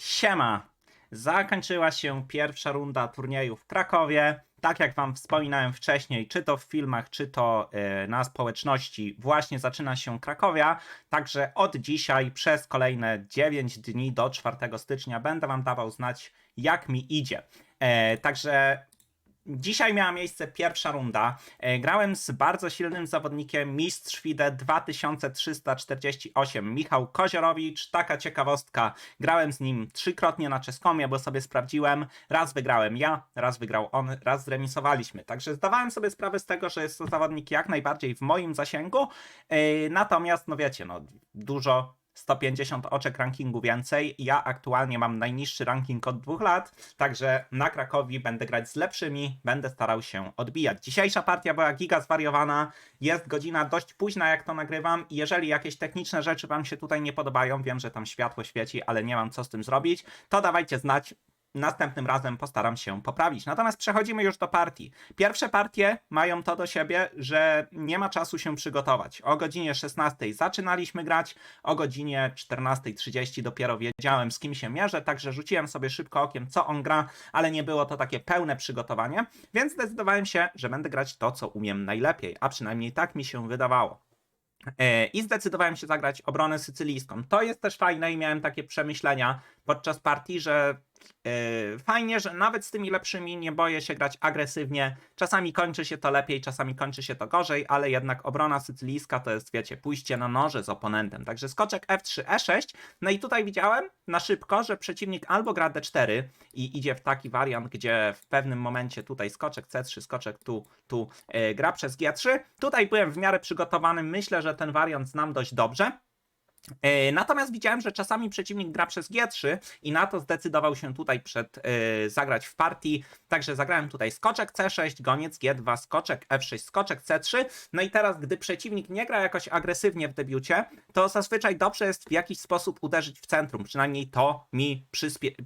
Siema! Zakończyła się pierwsza runda turnieju w Krakowie. Tak jak Wam wspominałem wcześniej, czy to w filmach, czy to e, na społeczności, właśnie zaczyna się Krakowia. Także od dzisiaj przez kolejne 9 dni do 4 stycznia będę Wam dawał znać, jak mi idzie. E, Także Dzisiaj miała miejsce pierwsza runda. E, Grałem z bardzo silnym zawodnikiem Mistrz FIDE 2348 Michał Koziorowicz. Taka ciekawostka. Grałem z nim trzykrotnie na czeskomie, bo sobie sprawdziłem. Raz wygrałem ja, raz wygrał on, raz zremisowaliśmy. Także zdawałem sobie sprawę z tego, że jest to zawodnik jak najbardziej w moim zasięgu. E, Natomiast, no wiecie, no dużo 150 oczek rankingu więcej. Ja aktualnie mam najniższy ranking od dwóch lat, także na Krakowi będę grać z lepszymi, będę starał się odbijać. Dzisiejsza partia była giga zwariowana, jest godzina dość późna jak to nagrywam jeżeli jakieś techniczne rzeczy wam się tutaj nie podobają, wiem, że tam światło świeci, ale nie mam co z tym zrobić, to dawajcie znać, Następnym razem postaram się poprawić. Natomiast przechodzimy już do partii. Pierwsze partie mają to do siebie, że nie ma czasu się przygotować. O godzinie 16 zaczynaliśmy grać, o godzinie 14.30 dopiero wiedziałem z kim się mierzę, także rzuciłem sobie szybko okiem co on gra, ale nie było to takie pełne przygotowanie, więc zdecydowałem się, że będę grać to co umiem najlepiej, a przynajmniej tak mi się wydawało. E, I zdecydowałem się zagrać obronę sycylijską. To jest też fajne i miałem takie przemyślenia podczas partii, że fajnie, że nawet z tymi lepszymi nie boję się grać agresywnie. Czasami kończy się to lepiej, czasami kończy się to gorzej, ale jednak obrona sycylijska to jest, wiecie, pójście na noże z oponentem. Także skoczek F3, E6. No i tutaj widziałem na szybko, że przeciwnik albo gra D4 i idzie w taki wariant, gdzie w pewnym momencie tutaj skoczek C3, skoczek tu, tu e, gra przez G3. Tutaj byłem w miarę przygotowany, myślę, że ten wariant znam dość dobrze. E, Natomiast widziałem, że czasami przeciwnik gra przez G3 i na to zdecydował się tutaj przed e, zagrać w partii. Także zagrałem tutaj skoczek C6, goniec G2, skoczek F6, skoczek C3. No i teraz, gdy przeciwnik nie gra jakoś agresywnie w debiucie, to zazwyczaj dobrze jest w jakiś sposób uderzyć w centrum. Przynajmniej to mi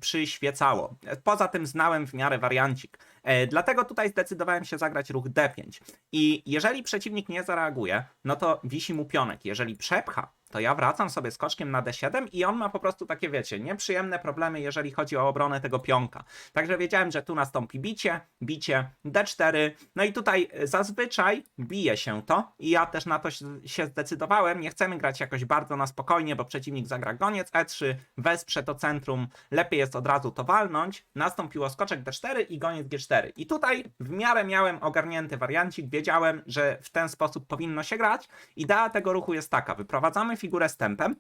przyświecało. Poza tym znałem w miarę wariancik. E, Dlatego tutaj zdecydowałem się zagrać ruch D5. I jeżeli przeciwnik nie zareaguje, no to wisi mu pionek. Jeżeli przepcha, to ja wracam sobie skoczkiem na D7 i on ma po prostu takie, wiecie, nieprzyjemne problemy, jeżeli chodzi o obronę tego pionka. Także wiedziałem, że tu nastąpi bicie, bicie, D4, no i tutaj zazwyczaj bije się to i ja też na to się- się zdecydowałem. Nie chcemy grać jakoś bardzo na spokojnie, bo przeciwnik zagra goniec E3, wesprze to centrum, lepiej jest od razu to walnąć. Nastąpiło skoczek D4 i goniec G4. I tutaj w miarę miałem ogarnięty wariancik, wiedziałem, że w ten sposób powinno się grać. Idea tego ruchu jest taka, wyprowadzamy figurę z tempem,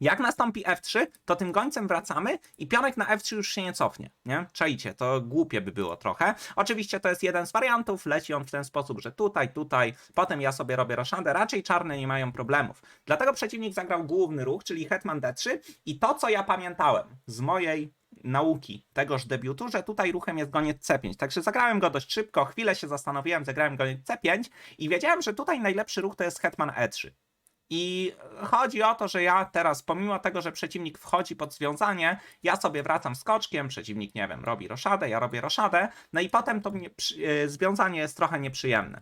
jak nastąpi F3, to tym gońcem wracamy i pionek na F3 już się nie cofnie, nie? Czajcie, to głupie by było trochę. Oczywiście to jest jeden z wariantów, leci on w ten sposób, że tutaj, tutaj, potem ja sobie robię roszadę, raczej czarne nie mają problemów. Dlatego przeciwnik zagrał główny ruch, czyli hetman D3 i to, co ja pamiętałem z mojej nauki tegoż debiutu, że tutaj ruchem jest goniec C5. Także zagrałem go dość szybko, chwilę się zastanowiłem, zagrałem goniec C5 i wiedziałem, że tutaj najlepszy ruch to jest hetman E3. I chodzi o to, że ja teraz, pomimo tego, że przeciwnik wchodzi pod związanie, ja sobie wracam skoczkiem, przeciwnik, nie wiem, robi roszadę, ja robię roszadę, no i potem to mnie, e, związanie jest trochę nieprzyjemne.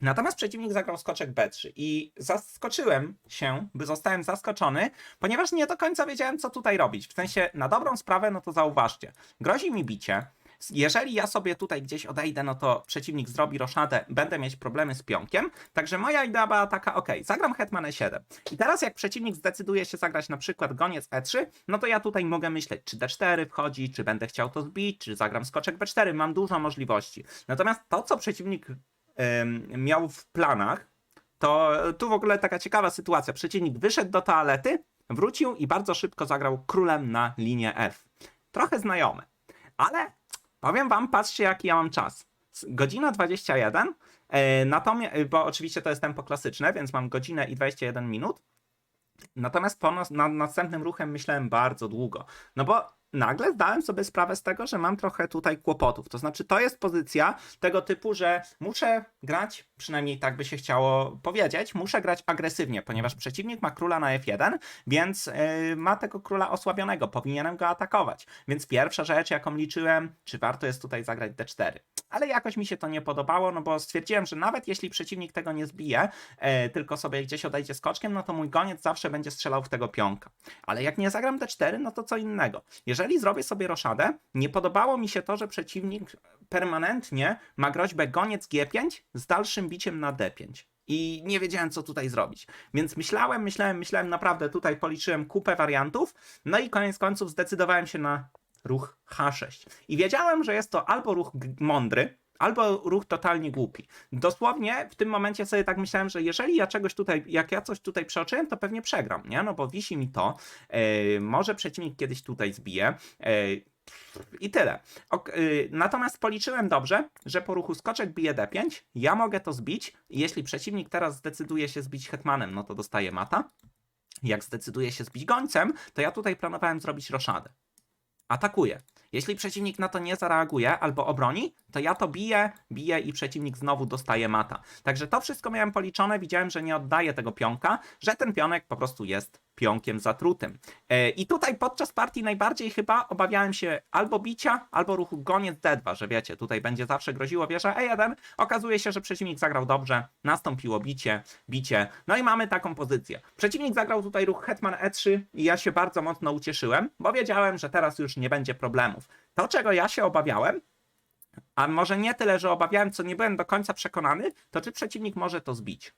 Natomiast przeciwnik zagrał skoczek B3 i zaskoczyłem się, by zostałem zaskoczony, ponieważ nie do końca wiedziałem, co tutaj robić. W sensie, na dobrą sprawę, no to zauważcie, grozi mi bicie, jeżeli ja sobie tutaj gdzieś odejdę, no to przeciwnik zrobi roszadę, będę mieć problemy z pionkiem. Także moja idea była taka, ok, zagram hetman e7. I teraz jak przeciwnik zdecyduje się zagrać na przykład goniec e3, no to ja tutaj mogę myśleć, czy d4 wchodzi, czy będę chciał to zbić, czy zagram skoczek b4, mam dużo możliwości. Natomiast to, co przeciwnik ym, miał w planach, to tu w ogóle taka ciekawa sytuacja. Przeciwnik wyszedł do toalety, wrócił i bardzo szybko zagrał królem na linię F. Trochę znajome, ale powiem wam, patrzcie jaki ja mam czas. Godzina 21, e, natomiast, bo oczywiście to jest tempo klasyczne, więc mam godzinę i 21 minut. Natomiast po nas, nad następnym ruchem myślałem bardzo długo. No bo nagle zdałem sobie sprawę z tego, że mam trochę tutaj kłopotów. To znaczy, to jest pozycja tego typu, że muszę grać przynajmniej tak by się chciało powiedzieć, muszę grać agresywnie, ponieważ przeciwnik ma króla na F1, więc yy, ma tego króla osłabionego, powinienem go atakować. Więc pierwsza rzecz, jaką liczyłem, czy warto jest tutaj zagrać D4. Ale jakoś mi się to nie podobało, no bo stwierdziłem, że nawet jeśli przeciwnik tego nie zbije, e, tylko sobie gdzieś odejdzie skoczkiem, no to mój goniec zawsze będzie strzelał w tego pionka. Ale jak nie zagram D4, no to co innego. Jeżeli zrobię sobie roszadę, nie podobało mi się to, że przeciwnik permanentnie ma groźbę goniec G5 z dalszym biciem na D5. I nie wiedziałem, co tutaj zrobić. Więc myślałem, myślałem, myślałem, naprawdę tutaj policzyłem kupę wariantów. No i koniec końców zdecydowałem się na ruch H6. I wiedziałem, że jest to albo ruch mądry, albo ruch totalnie głupi. Dosłownie w tym momencie sobie tak myślałem, że jeżeli ja czegoś tutaj, jak ja coś tutaj przeoczyłem, to pewnie przegram, nie? No bo wisi mi to, e, może przeciwnik kiedyś tutaj zbije. e, i tyle. Ok, y, natomiast policzyłem dobrze, że po ruchu skoczek bije d5, ja mogę to zbić jeśli przeciwnik teraz zdecyduje się zbić hetmanem, no to dostaje mata. Jak zdecyduje się zbić gońcem, to ja tutaj planowałem zrobić roszadę. Atakuję. Jeśli przeciwnik na to nie zareaguje albo obroni, to ja to biję, biję i przeciwnik znowu dostaje mata. Także to wszystko miałem policzone, widziałem, że nie oddaję tego pionka, że ten pionek po prostu jest pionkiem zatrutym. E, I tutaj podczas partii najbardziej chyba obawiałem się albo bicia, albo ruchu goniec D2, że wiecie, tutaj będzie zawsze groziło wieża E1. Okazuje się, że przeciwnik zagrał dobrze, nastąpiło bicie, bicie, no i mamy taką pozycję. Przeciwnik zagrał tutaj ruch hetman E3 i ja się bardzo mocno ucieszyłem, bo wiedziałem, że teraz już nie będzie problemów. To, czego ja się obawiałem, a może nie tyle, że obawiałem, co nie byłem do końca przekonany, to czy przeciwnik może to zbić.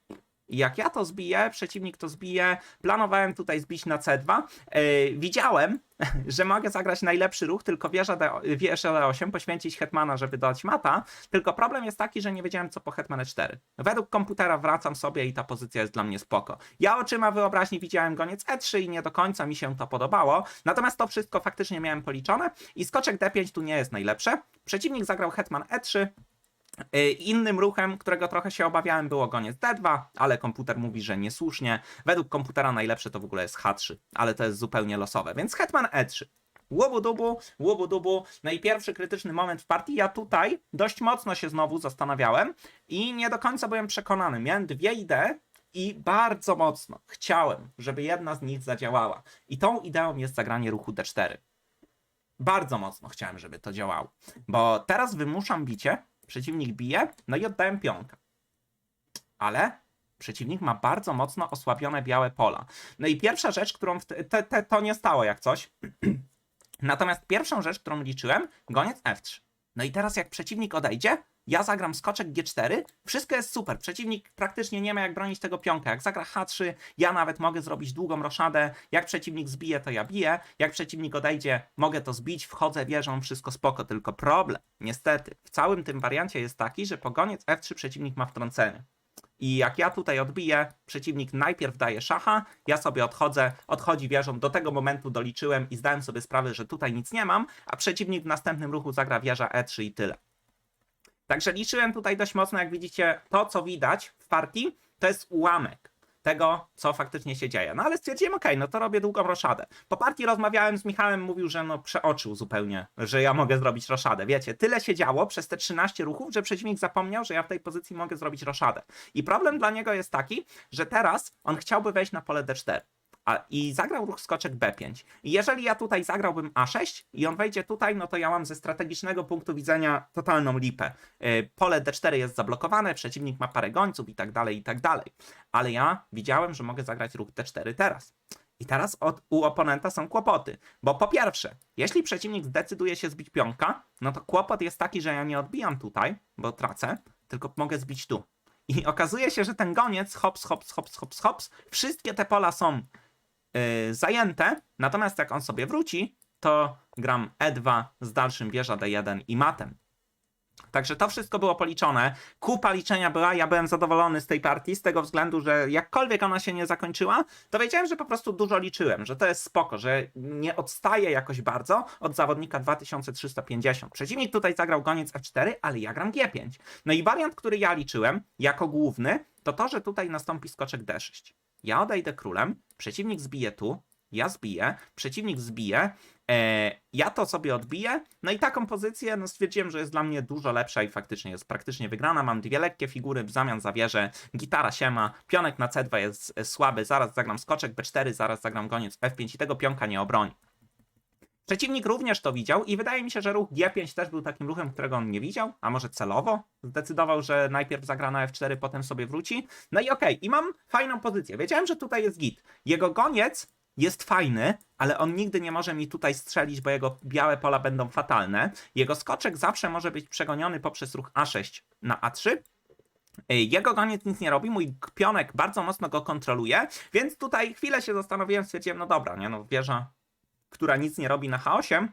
Jak ja to zbiję, przeciwnik to zbije, planowałem tutaj zbić na C2. Yy, widziałem, że mogę zagrać najlepszy ruch, tylko wieża, D, wieża D8, poświęcić hetmana, żeby dać mata. Tylko problem jest taki, że nie wiedziałem, co po hetman E4. Według komputera wracam sobie i ta pozycja jest dla mnie spoko. Ja oczyma wyobraźni widziałem goniec E3 i nie do końca mi się to podobało. Natomiast to wszystko faktycznie miałem policzone i skoczek D5 tu nie jest najlepsze. Przeciwnik zagrał hetman E3, Y, Innym ruchem, którego trochę się obawiałem, było goniec D2, ale komputer mówi, że niesłusznie. Według komputera najlepsze to w ogóle jest H3, ale to jest zupełnie losowe, więc hetman E3. Łubu dubu, łubu dubu. No i pierwszy krytyczny moment w partii. Ja tutaj dość mocno się znowu zastanawiałem i nie do końca byłem przekonany. Miałem dwie idee i bardzo mocno chciałem, żeby jedna z nich zadziałała. I tą ideą jest zagranie ruchu D4. Bardzo mocno chciałem, żeby to działało, bo teraz wymuszam bicie, przeciwnik bije, no i oddałem pionka. Ale przeciwnik ma bardzo mocno osłabione białe pola. No i pierwsza rzecz, którą te, te, to nie stało jak coś. Natomiast pierwszą rzecz, którą liczyłem, goniec F3. No i teraz jak przeciwnik odejdzie, ja zagram skoczek G4, wszystko jest super. Przeciwnik praktycznie nie ma jak bronić tego pionka. Jak zagra H3, ja nawet mogę zrobić długą roszadę. Jak przeciwnik zbije, to ja biję. Jak przeciwnik odejdzie, mogę to zbić, wchodzę wieżą, wszystko spoko. Tylko problem, niestety, w całym tym wariancie jest taki, że po goniec F3 przeciwnik ma wtrącenie. I jak ja tutaj odbiję, przeciwnik najpierw daje szacha, ja sobie odchodzę, odchodzi wieżą, do tego momentu doliczyłem i zdałem sobie sprawę, że tutaj nic nie mam, a przeciwnik w następnym ruchu zagra wieża E3 i tyle. Także liczyłem tutaj dość mocno, jak widzicie, to co widać w partii, to jest ułamek tego, co faktycznie się dzieje. No ale stwierdziłem, okej, no to robię długą roszadę. Po partii rozmawiałem z Michałem, mówił, że no przeoczył zupełnie, że ja mogę zrobić roszadę. Wiecie, tyle się działo przez te 13 ruchów, że przeciwnik zapomniał, że ja w tej pozycji mogę zrobić roszadę. I problem dla niego jest taki, że teraz on chciałby wejść na pole D4. A, I zagrał ruch skoczek B5. I jeżeli ja tutaj zagrałbym A6 i on wejdzie tutaj, no to ja mam ze strategicznego punktu widzenia totalną lipę. Yy, Pole D4 jest zablokowane, przeciwnik ma parę gońców i tak dalej, i tak dalej. Ale ja widziałem, że mogę zagrać ruch D4 teraz. I teraz od, u oponenta są kłopoty. Bo po pierwsze, jeśli przeciwnik zdecyduje się zbić pionka, no to kłopot jest taki, że ja nie odbijam tutaj, bo tracę, tylko mogę zbić tu. I okazuje się, że ten goniec, hops, hops, hops, hops, hops, wszystkie te pola są yy, zajęte, natomiast jak on sobie wróci, to gram E2 z dalszym wieża D1 i matem. Także to wszystko było policzone. Kupa liczenia była, ja byłem zadowolony z tej partii, z tego względu, że jakkolwiek ona się nie zakończyła, to wiedziałem, że po prostu dużo liczyłem, że to jest spoko, że nie odstaje jakoś bardzo od zawodnika 2350. Przeciwnik tutaj zagrał goniec F4, ale ja gram G5. No i wariant, który ja liczyłem jako główny, to to, że tutaj nastąpi skoczek D6. Ja odejdę królem, przeciwnik zbije tu, ja zbiję, przeciwnik zbije, e, ja to sobie odbiję, no i taką pozycję no stwierdziłem, że jest dla mnie dużo lepsza i faktycznie jest praktycznie wygrana. Mam dwie lekkie figury w zamian za wieżę, gitara siema, pionek na C2 jest e, słaby, zaraz zagram skoczek B4, zaraz zagram goniec F5 i tego pionka nie obroni. Przeciwnik również to widział i wydaje mi się, że ruch G5 też był takim ruchem, którego on nie widział, a może celowo zdecydował, że najpierw zagra na F4, potem sobie wróci. No i okej, i mam fajną pozycję. Wiedziałem, że tutaj jest git. Jego goniec jest fajny, ale on nigdy nie może mi tutaj strzelić, bo jego białe pola będą fatalne. Jego skoczek zawsze może być przegoniony poprzez ruch A6 na A3. Jego goniec nic nie robi, mój pionek bardzo mocno go kontroluje, więc tutaj chwilę się zastanowiłem, stwierdziłem, no dobra, nie no, wieża, która nic nie robi na H8,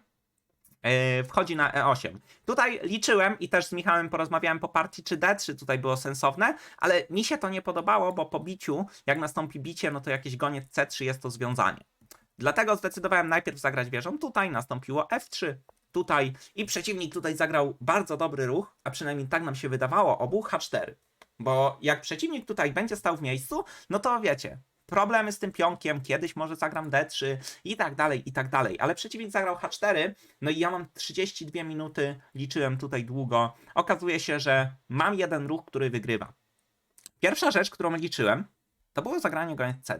yy, wchodzi na E8. Tutaj liczyłem i też z Michałem porozmawiałem po partii, czy D3 tutaj było sensowne, ale mi się to nie podobało, bo po biciu, jak nastąpi bicie, no to jakieś goniec C3 jest to związanie. Dlatego zdecydowałem najpierw zagrać wieżą tutaj, nastąpiło F3, tutaj i przeciwnik tutaj zagrał bardzo dobry ruch, a przynajmniej tak nam się wydawało, obu H4. Bo jak przeciwnik tutaj będzie stał w miejscu, no to wiecie, problemy z tym pionkiem, kiedyś może zagram D3 i tak dalej, i tak dalej. Ale przeciwnik zagrał H4, no i ja mam 32 minuty, liczyłem tutaj długo. Okazuje się, że mam jeden ruch, który wygrywa. Pierwsza rzecz, którą liczyłem, to było zagranie goniec C2.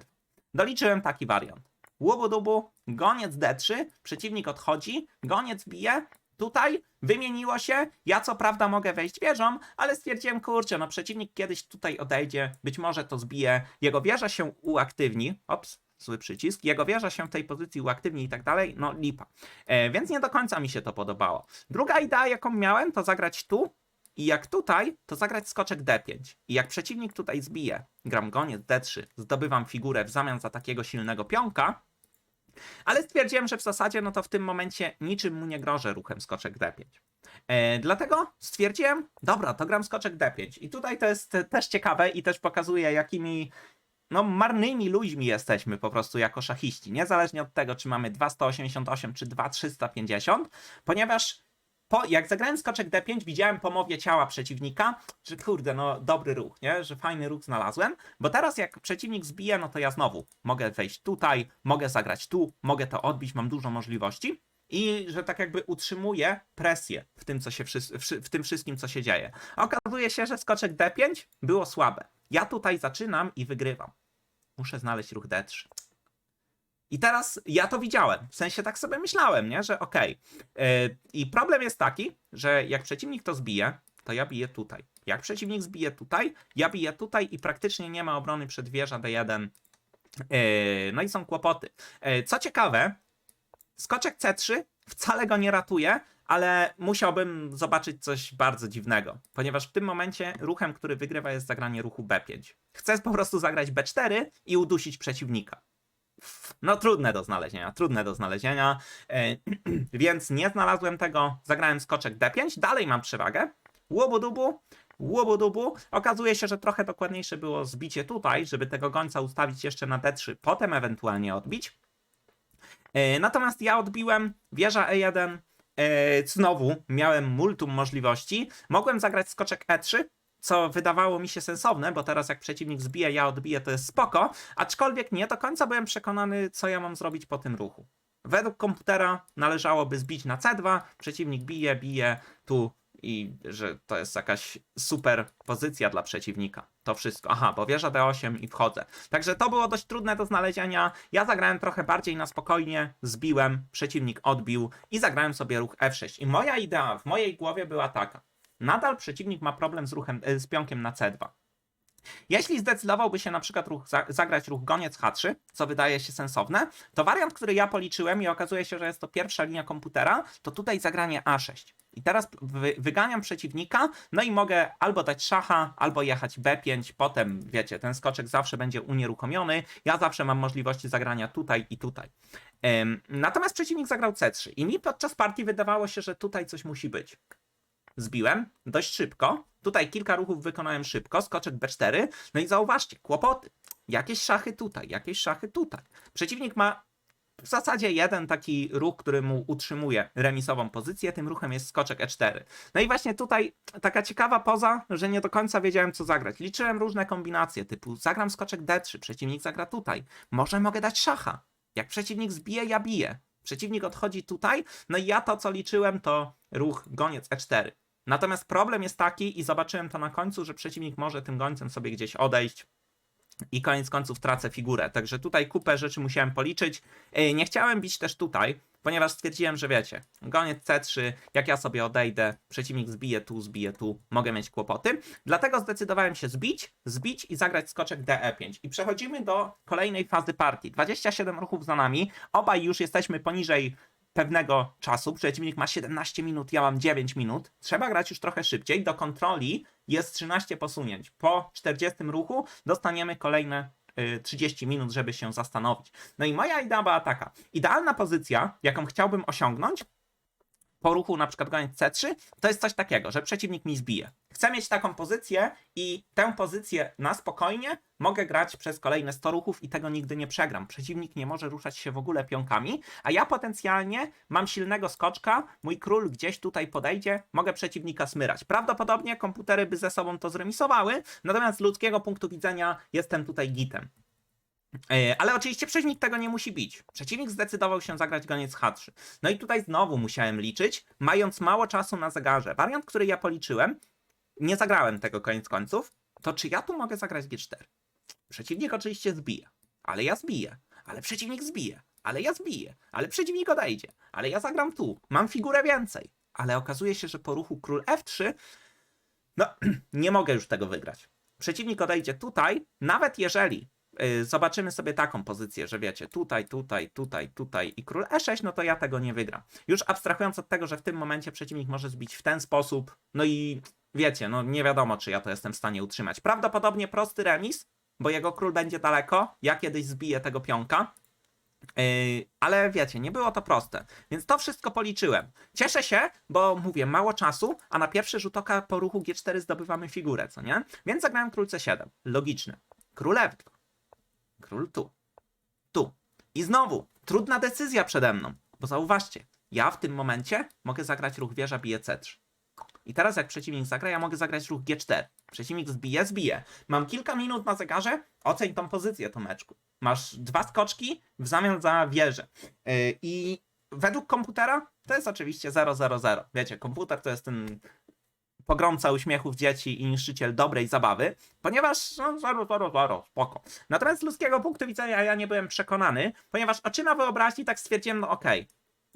Doliczyłem taki wariant. Łubu dubu, goniec D3, przeciwnik odchodzi, goniec bije, tutaj wymieniło się, ja co prawda mogę wejść wieżą, ale stwierdziłem, kurczę, no przeciwnik kiedyś tutaj odejdzie, być może to zbije, jego wieża się uaktywni, ops, zły przycisk, jego wieża się w tej pozycji uaktywni i tak dalej, no lipa. E, więc nie do końca mi się to podobało. Druga idea, jaką miałem, to zagrać tu, i jak tutaj, to zagrać skoczek D5. I jak przeciwnik tutaj zbije, gram goniec D3, zdobywam figurę w zamian za takiego silnego pionka, ale stwierdziłem, że w zasadzie no to w tym momencie niczym mu nie grożę ruchem skoczek D5. E, dlatego stwierdziłem, dobra, to gram skoczek D5. I tutaj to jest też ciekawe i też pokazuje, jakimi no, marnymi ludźmi jesteśmy po prostu jako szachiści. Niezależnie od tego, czy mamy 2,188 czy 2,350, ponieważ po, jak zagrałem skoczek D5, widziałem po mowie ciała przeciwnika, że kurde, no dobry ruch, nie? Że fajny ruch znalazłem, bo teraz jak przeciwnik zbije, no to ja znowu mogę wejść tutaj, mogę zagrać tu, mogę to odbić, mam dużo możliwości i że tak jakby utrzymuję presję w tym, co się w tym wszystkim, co się dzieje. Okazuje się, że skoczek D5 było słabe. Ja tutaj zaczynam i wygrywam. Muszę znaleźć ruch D3. I teraz ja to widziałem. W sensie tak sobie myślałem, nie? że okej. Yy, I problem jest taki, że jak przeciwnik to zbije, to ja biję tutaj. Jak przeciwnik zbije tutaj, ja biję tutaj i praktycznie nie ma obrony przed wieża D1. Yy, no i są kłopoty. Yy, co ciekawe, skoczek C3 wcale go nie ratuje, ale musiałbym zobaczyć coś bardzo dziwnego, ponieważ w tym momencie ruchem, który wygrywa jest zagranie ruchu B5. Chcę po prostu zagrać B4 i udusić przeciwnika. No trudne do znalezienia, trudne do znalezienia, e, więc nie znalazłem tego, zagrałem skoczek D5, dalej mam przewagę, łobu-dubu, łobu-dubu, okazuje się, że trochę dokładniejsze było zbicie tutaj, żeby tego gońca ustawić jeszcze na D3, potem ewentualnie odbić. E, natomiast ja odbiłem wieża E1, e, znowu miałem multum możliwości, mogłem zagrać skoczek E3, co wydawało mi się sensowne, bo teraz jak przeciwnik zbije, ja odbiję, to jest spoko, aczkolwiek nie do końca byłem przekonany, co ja mam zrobić po tym ruchu. Według komputera należałoby zbić na C2, przeciwnik bije, bije tu i że to jest jakaś super pozycja dla przeciwnika. To wszystko. Aha, bo wieża D8 i wchodzę. Także to było dość trudne do znalezienia. Ja zagrałem trochę bardziej na spokojnie, zbiłem, przeciwnik odbił i zagrałem sobie ruch F6. I moja idea w mojej głowie była taka. Nadal przeciwnik ma problem z ruchem, e, z pionkiem na C2. Jeśli zdecydowałby się na przykład ruch, za, zagrać ruch goniec H3, co wydaje się sensowne, to wariant, który ja policzyłem i okazuje się, że jest to pierwsza linia komputera, to tutaj zagranie A6. I teraz wy, wyganiam przeciwnika, no i mogę albo dać szacha, albo jechać B5, potem wiecie, ten skoczek zawsze będzie unieruchomiony, ja zawsze mam możliwości zagrania tutaj i tutaj. Ym, natomiast przeciwnik zagrał C3 i mi podczas partii wydawało się, że tutaj coś musi być zbiłem dość szybko. Tutaj kilka ruchów wykonałem szybko, skoczek B4. No i zauważcie, kłopoty. Jakieś szachy tutaj, jakieś szachy tutaj. Przeciwnik ma w zasadzie jeden taki ruch, który mu utrzymuje remisową pozycję, tym ruchem jest skoczek E4. No i właśnie tutaj taka ciekawa poza, że nie do końca wiedziałem co zagrać. Liczyłem różne kombinacje, typu zagram skoczek D3, przeciwnik zagra tutaj. Może mogę dać szacha. Jak przeciwnik zbije, ja biję. Przeciwnik odchodzi tutaj, no i ja to, co liczyłem, to ruch goniec E4. Natomiast problem jest taki, i zobaczyłem to na końcu, że przeciwnik może tym gońcem sobie gdzieś odejść, i koniec końców tracę figurę. Także tutaj kupę rzeczy musiałem policzyć. Yy, Nie chciałem bić też tutaj, ponieważ stwierdziłem, że wiecie, goniec C3, jak ja sobie odejdę, przeciwnik zbije tu, zbije tu, mogę mieć kłopoty. Dlatego zdecydowałem się zbić, zbić i zagrać skoczek DE5. I przechodzimy do kolejnej fazy partii. 27 ruchów za nami, obaj już jesteśmy poniżej pewnego czasu. Przeciwnik ma 17 minut, ja mam 9 minut. Trzeba grać już trochę szybciej. Do kontroli jest 13 posunięć. Po 40 ruchu dostaniemy kolejne y, 30 minut, żeby się zastanowić. No i moja idea była taka. Idealna pozycja, jaką chciałbym osiągnąć po ruchu na przykład goniec C3, to jest coś takiego, że przeciwnik mi zbije. Chcę mieć taką pozycję i tę pozycję na spokojnie mogę grać przez kolejne 100 ruchów i tego nigdy nie przegram. Przeciwnik nie może ruszać się w ogóle pionkami, a ja potencjalnie mam silnego skoczka, mój król gdzieś tutaj podejdzie, mogę przeciwnika smyrać. Prawdopodobnie komputery by ze sobą to zremisowały, natomiast z ludzkiego punktu widzenia jestem tutaj gitem. E, Ale oczywiście przeciwnik tego nie musi bić. Przeciwnik zdecydował się zagrać goniec H3. No i tutaj znowu musiałem liczyć, mając mało czasu na zegarze. Wariant, który ja policzyłem, nie zagrałem tego koniec końców, to czy ja tu mogę zagrać G4? Przeciwnik oczywiście zbije, ale ja zbiję, ale przeciwnik zbije, ale ja zbiję, ale przeciwnik odejdzie, ale ja zagram tu, mam figurę więcej. Ale okazuje się, że po ruchu król F3, no nie mogę już tego wygrać. Przeciwnik odejdzie tutaj, nawet jeżeli zobaczymy sobie taką pozycję, że wiecie, tutaj, tutaj, tutaj, tutaj i król E6, no to ja tego nie wygram. Już abstrahując od tego, że w tym momencie przeciwnik może zbić w ten sposób, no i wiecie, no nie wiadomo, czy ja to jestem w stanie utrzymać. Prawdopodobnie prosty remis, bo jego król będzie daleko, ja kiedyś zbiję tego pionka, Yy, ale wiecie, nie było to proste, więc to wszystko policzyłem. Cieszę się, bo mówię, mało czasu, a na pierwszy rzut oka po ruchu G4 zdobywamy figurę, co nie? Więc zagrałem król C7. Logiczne. Król F2. Król tu. Tu. I znowu, trudna decyzja przede mną, bo zauważcie, ja w tym momencie mogę zagrać ruch wieża bije C3. I teraz jak przeciwnik zagra, ja mogę zagrać ruch G4. Przeciwnik zbije, zbije. Mam kilka minut na zegarze, oceń tą pozycję, Tomeczku. Masz dwa skoczki w zamian za wieżę. Yy, I według komputera to jest oczywiście 000. Wiecie, komputer to jest ten pogromca uśmiechów dzieci i niszczyciel dobrej zabawy, ponieważ no, 0, 0, 0, spoko. Natomiast z ludzkiego punktu widzenia ja nie byłem przekonany, ponieważ oczyma wyobraźni tak stwierdziłem, no okej,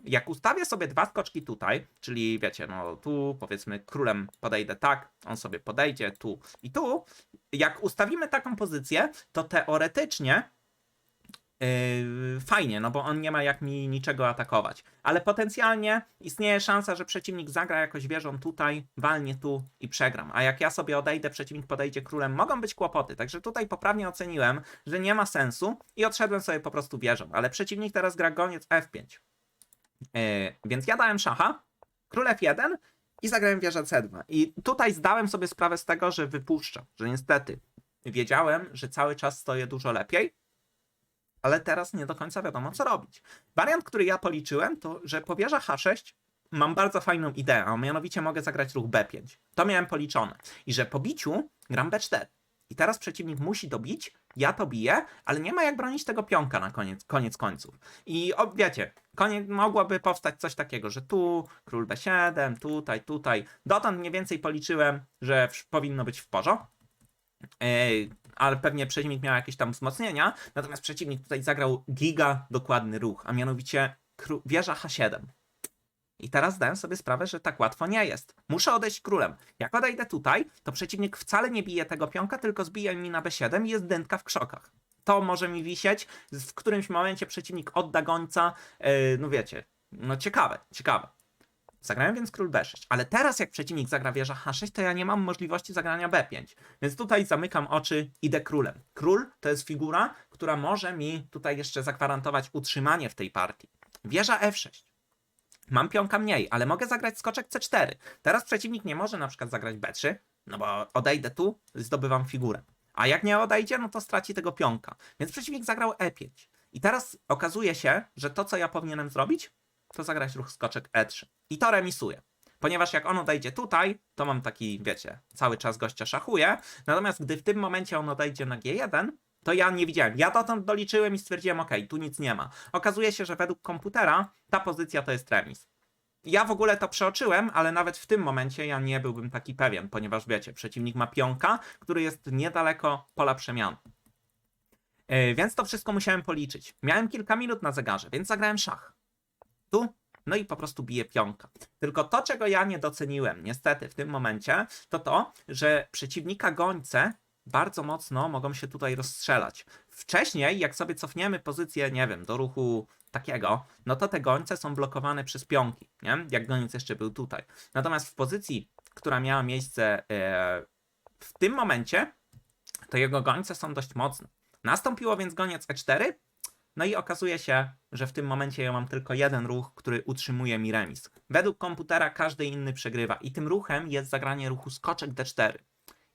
jak ustawię sobie dwa skoczki tutaj, czyli wiecie, no tu powiedzmy królem podejdę tak, on sobie podejdzie tu i tu, jak ustawimy taką pozycję, to teoretycznie fajnie, no bo on nie ma jak mi niczego atakować. Ale potencjalnie istnieje szansa, że przeciwnik zagra jakoś wieżą tutaj, walnie tu i przegram. A jak ja sobie odejdę, przeciwnik podejdzie królem, mogą być kłopoty. Także tutaj poprawnie oceniłem, że nie ma sensu i odszedłem sobie po prostu wieżą. Ale przeciwnik teraz gra goniec F5. Yy, więc ja dałem szacha, król F1 i zagrałem wieżę C2. I tutaj zdałem sobie sprawę z tego, że wypuszczam, że niestety wiedziałem, że cały czas stoję dużo lepiej, ale teraz nie do końca wiadomo, co robić. Wariant, który ja policzyłem, to że po wieża H6 mam bardzo fajną ideę, a mianowicie mogę zagrać ruch B5. To miałem policzone. I że po biciu gram B4. I teraz przeciwnik musi dobić, ja to biję, ale nie ma jak bronić tego pionka na koniec, koniec końców. I o, wiecie, koniec, mogłoby powstać coś takiego, że tu król B7, tutaj, tutaj. Dotąd mniej więcej policzyłem, że w, powinno być w porządku. Ej, ale pewnie przeciwnik miał jakieś tam wzmocnienia, natomiast przeciwnik tutaj zagrał giga dokładny ruch, a mianowicie wieża H7. I teraz zdałem sobie sprawę, że tak łatwo nie jest. Muszę odejść królem. Jak odejdę tutaj, to przeciwnik wcale nie bije tego pionka, tylko zbije mi na B7 i jest dętka w krzokach. To może mi wisieć, w którymś momencie przeciwnik odda gońca, yy, no wiecie, no ciekawe, ciekawe. Zagrałem więc król B6, ale teraz jak przeciwnik zagra wieża H6, to ja nie mam możliwości zagrania B5. Więc tutaj zamykam oczy, idę królem. Król to jest figura, która może mi tutaj jeszcze zagwarantować utrzymanie w tej partii. Wieża F6. Mam pionka mniej, ale mogę zagrać skoczek C4. Teraz przeciwnik nie może na przykład zagrać B3, no bo odejdę tu, zdobywam figurę. A jak nie odejdzie, no to straci tego pionka. Więc przeciwnik zagrał E5. I teraz okazuje się, że to, co ja powinienem zrobić, to zagrać ruch skoczek E3. I to remisuje. Ponieważ jak on odejdzie tutaj, to mam taki, wiecie, cały czas gościa szachuje. Natomiast gdy w tym momencie on odejdzie na G1, To ja nie widziałem. Ja dotąd doliczyłem i stwierdziłem, ok, tu nic nie ma. Okazuje się, że według komputera ta pozycja to jest remis. Ja w ogóle to przeoczyłem, ale nawet w tym momencie ja nie byłbym taki pewien, ponieważ wiecie, przeciwnik ma pionka, który jest niedaleko pola przemian. Yy, więc to wszystko musiałem policzyć. Miałem kilka minut na zegarze, więc zagrałem szach. Tu, no i po prostu biję pionka. Tylko to, czego ja nie doceniłem, niestety, w tym momencie, to to, że przeciwnika gońce bardzo mocno mogą się tutaj rozstrzelać. Wcześniej, jak sobie cofniemy pozycję, nie wiem, do ruchu takiego, no to te gońce są blokowane przez pionki, nie? Jak goniec jeszcze był tutaj. Natomiast w pozycji, która miała miejsce e, w tym momencie, to jego gońce są dość mocne. Nastąpiło więc goniec E4, no i okazuje się, że w tym momencie ja mam tylko jeden ruch, który utrzymuje mi remis. Według komputera każdy inny przegrywa i tym ruchem jest zagranie ruchu skoczek D4.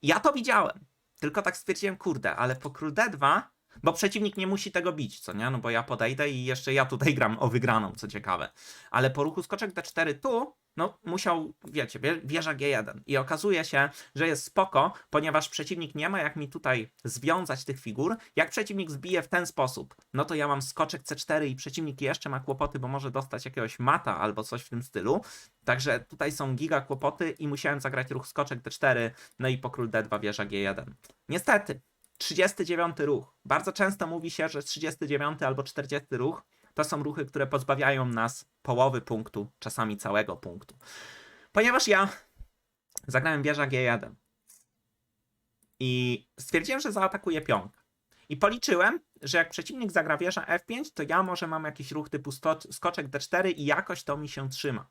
Ja to widziałem, tylko tak stwierdziłem, kurde, ale po król D2, bo przeciwnik nie musi tego bić, co nie? No bo ja podejdę i jeszcze ja tutaj gram o wygraną, co ciekawe. Ale po ruchu skoczek D4 tu, no musiał, wiecie, wie- wieża G1. I okazuje się, że jest spoko, ponieważ przeciwnik nie ma jak mi tutaj związać tych figur. Jak przeciwnik zbije w ten sposób, no to ja mam skoczek C4 i przeciwnik jeszcze ma kłopoty, bo może dostać jakiegoś mata albo coś w tym stylu. Także tutaj są giga kłopoty i musiałem zagrać ruch skoczek D4, no i po król D2 wieża G1. Niestety, 39 ruch. Bardzo często mówi się, że 39 albo 40 ruch to są ruchy, które pozbawiają nas połowy punktu, czasami całego punktu. Ponieważ ja zagrałem wieża G1 i stwierdziłem, że zaatakuję pionka. I policzyłem, że jak przeciwnik zagra wieża F5, to ja może mam jakiś ruch typu skoczek D4 i jakoś to mi się trzyma.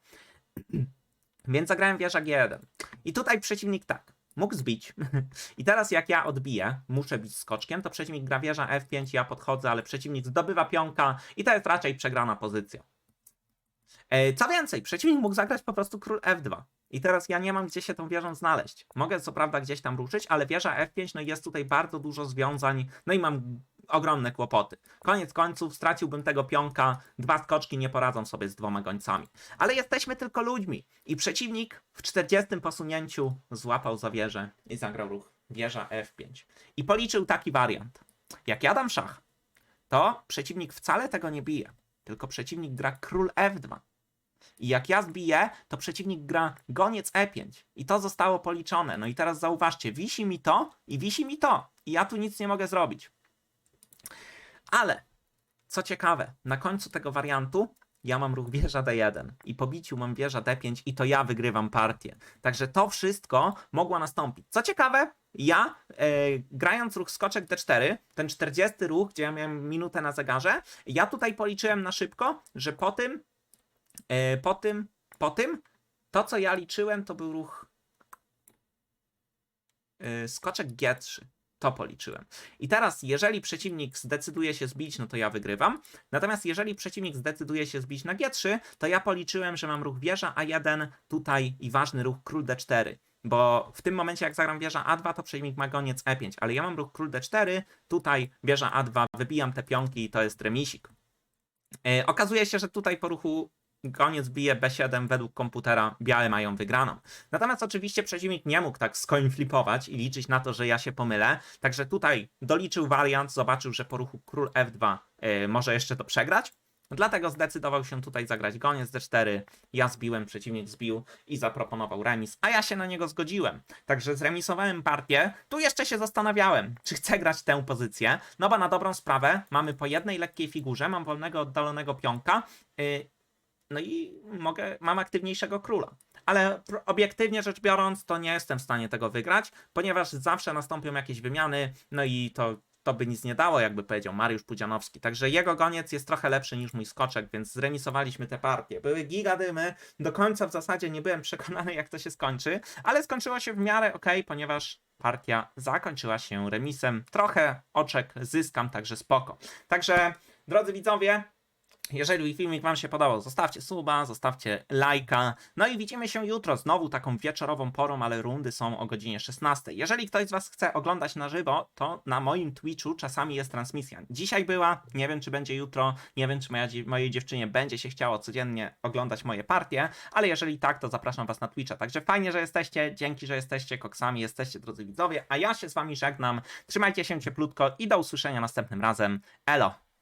Więc zagrałem wieża G1. I tutaj przeciwnik tak, mógł zbić. I teraz jak ja odbiję, muszę bić skoczkiem, to przeciwnik gra wieża F5, ja podchodzę, ale przeciwnik zdobywa pionka i to jest raczej przegrana pozycja. E, Co więcej, przeciwnik mógł zagrać po prostu król F2. I teraz ja nie mam gdzie się tą wieżą znaleźć. Mogę co prawda gdzieś tam ruszyć, ale wieża F5, no jest tutaj bardzo dużo związań, no i mam ogromne kłopoty. Koniec końców straciłbym tego pionka, dwa skoczki nie poradzą sobie z dwoma gońcami. Ale jesteśmy tylko ludźmi i przeciwnik w 40 posunięciu złapał za wieżę i zagrał ruch wieża F5. I policzył taki wariant. Jak ja dam szach, to przeciwnik wcale tego nie bije, tylko przeciwnik gra król F2. I jak ja zbiję, to przeciwnik gra goniec E5. I to zostało policzone. No i teraz zauważcie, wisi mi to i wisi mi to. I ja tu nic nie mogę zrobić. Ale, co ciekawe, na końcu tego wariantu ja mam ruch wieża D1 i po biciu mam wieża D5 i to ja wygrywam partię. Także to wszystko mogło nastąpić. Co ciekawe, ja e, grając ruch skoczek D4, ten 40 ruch, gdzie ja miałem minutę na zegarze, ja tutaj policzyłem na szybko, że po tym, e, po tym, po tym, to co ja liczyłem to był ruch e, skoczek G3. To policzyłem. I teraz, jeżeli przeciwnik zdecyduje się zbić, no to ja wygrywam. Natomiast jeżeli przeciwnik zdecyduje się zbić na G3, to ja policzyłem, że mam ruch wieża A1 tutaj i ważny ruch król D4. Bo w tym momencie, jak zagram wieża A2, to przeciwnik ma goniec E5, ale ja mam ruch król D4, tutaj wieża A2, wybijam te pionki i to jest remisik. E, okazuje się, że tutaj po ruchu goniec bije B7 według komputera, białe mają wygraną. Natomiast oczywiście przeciwnik nie mógł tak skoin flipować i liczyć na to, że ja się pomylę. Także tutaj doliczył wariant, zobaczył, że po ruchu król F2 y, może jeszcze to przegrać. Dlatego zdecydował się tutaj zagrać goniec D4. Ja zbiłem, przeciwnik zbił i zaproponował remis, a ja się na niego zgodziłem. Także zremisowałem partię. Tu jeszcze się zastanawiałem, czy chcę grać tę pozycję. No bo na dobrą sprawę mamy po jednej lekkiej figurze, mam wolnego oddalonego pionka. y, no i mogę, mam aktywniejszego króla. Ale obiektywnie rzecz biorąc, to nie jestem w stanie tego wygrać, ponieważ zawsze nastąpią jakieś wymiany, no i to, to by nic nie dało, jakby powiedział Mariusz Pudzianowski. Także jego goniec jest trochę lepszy niż mój skoczek, więc zremisowaliśmy te partie. Były gigadymy, do końca w zasadzie nie byłem przekonany, jak to się skończy, ale skończyło się w miarę ok, ponieważ partia zakończyła się remisem. Trochę oczek zyskam, także spoko. Także, drodzy widzowie, Jeżeli filmik Wam się podobał, zostawcie suba, zostawcie lajka. No i widzimy się jutro, znowu taką wieczorową porą, ale rundy są o godzinie 16. Jeżeli ktoś z Was chce oglądać na żywo, to na moim Twitchu czasami jest transmisja. Dzisiaj była, nie wiem czy będzie jutro, nie wiem czy moja, mojej dziewczynie będzie się chciało codziennie oglądać moje partie, ale jeżeli tak, to zapraszam Was na Twitcha. Także fajnie, że jesteście, dzięki, że jesteście koksami, jesteście drodzy widzowie, a ja się z Wami żegnam. Trzymajcie się cieplutko i do usłyszenia następnym razem. Elo!